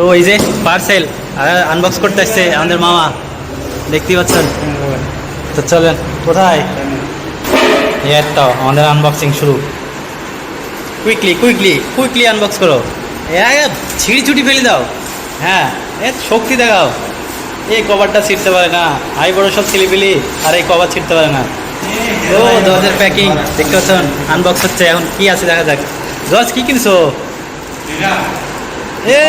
তো এই যে পার্সেল আনবক্স করতে আসছে আমাদের মামা। দেখতেই পাচ্ছেন? তো চলেন, কোথায়? তো আমাদের আনবক্সিং শুরু। কুইকলি কুইকলি কুইকলি আনবক্স করো। ছিঁড়ি ছুটি ফেলে দাও। হ্যাঁ এ, শক্তি দেখাও। এই কভারটা ছিঁড়তে পারে না। আই বড় সব ছেলেপিলি আর এই কভার ছিঁড়তে পারে না। ও জজের প্যাকিং দেখতে পাচ্ছেন? আনবক্স হচ্ছে, এখন কি আছে দেখা যাক। জজ কি কিনছো? এ,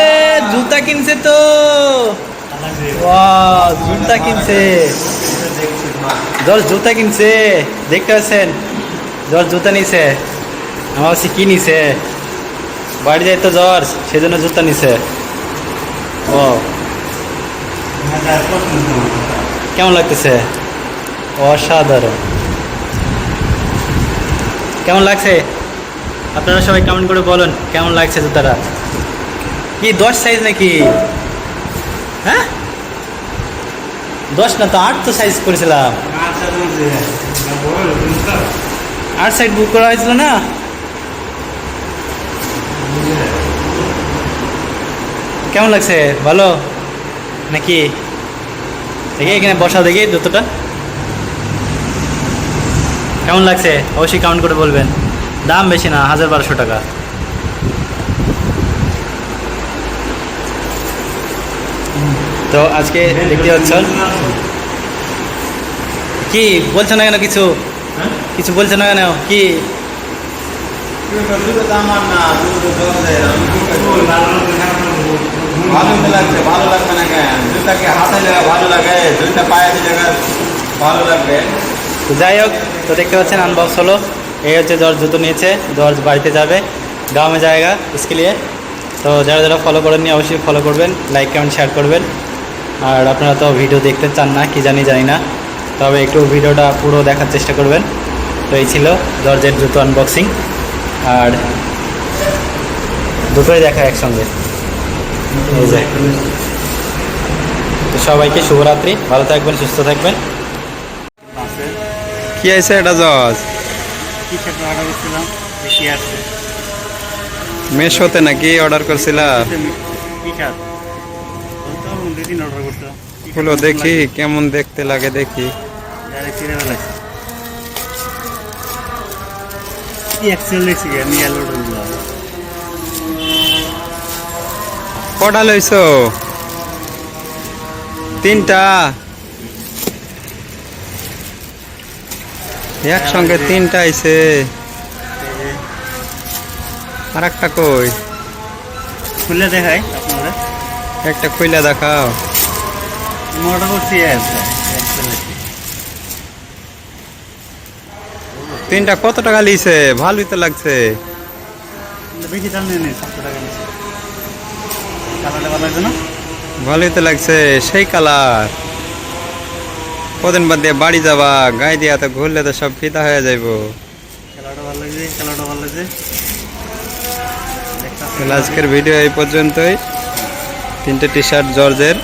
জুতা কিনছে তো। জুতা কিনছে। জর্জ জুতা কিনছে, দেখতে পাচ্ছেন? জর্জ জুতা নিছে। আমার ভাবছি কি নিছে? বাড়ি যাই তো জর্জ সেজন্য জুতা নিছে। ও কেমন লাগতেছে? অসাধারণ। কেমন লাগছে? আপনারা সবাই কমেন্ট করে বলুন, কেমন লাগছে জুতাটা? কি, দশ সাইজ নাকি? হ্যাঁ? দশ না তো আট তো সাইজ করেছিলাম। আট সাইড বুক করা হয়েছিল না? কেমন লাগছে? ভালো? নাকি? দেখি এখানে বসা দেখি জুতোটা। কেমন লাগছে? অবশ্যই কাউন্ট করে বলবেন। দাম বেশি না, হাজার বারোশো টাকা। তো আজকে দেখতে পাচ্ছ কি বলছো না কেন কিছু? কিছু বলছো না কেন? কি? ভালো ভালো লাগে যাই হোক তো দেখতে পাচ্ছেন আনবক্স হলো। এই হচ্ছে জর্জ জুতো নিয়েছে জর্জ বাড়িতে যাবে। গ্রামে জায়গা ইসকে তো যারা যারা ফলো করেননি অবশ্যই ফলো করবেন লাইক কমেন্ট শেয়ার করবেন। আর আপনারা তো ভিডিও দেখতে চান না কি জানি জানি না। তবে একটু ভিডিওটা পুরো দেখার চেষ্টা করবেন। তো এই ছিল জর্জের জুতো আনবক্সিং আর দুটোই দেখা একসঙ্গে। এই যে। তো সবাইকে শুভরাত্রি ভালো থাকবেন সুস্থ থাকবেন। কি আছে এটা জজ? করছিলাম? মেশোতে নাকি অর্ডার করছিলা? টি শার্ট তো দুই দিন অর্ডার করতো খুলো দেখি কেমন দেখতে লাগে দেখি। কটা লইছো? তিনটা। একসঙ্গে তিনটা আইছে। আর একটা কই? খুলে দেখাই আপনারা একটা খুইলা দেখাও। করছি তিনটা কত টাকা লিছে? ভালোই তো লাগছে। বেশি দাম নেই নেই সাতশো টাকা নিচ্ছে কালারটা ভালো লাগছে না? ভালোই তো লাগছে সেই কালার। কদিন বাদ দিয়ে বাড়ি যাবা গায়ে দিয়া তো ঘুরলে তো সব ফিতা হয়ে যাইব। কালারটা ভালো লাগছে কালারটা ভালো লাগছে। আজকের ভিডিও এই পর্যন্তই। তিনটে টি শার্ট জর্জের।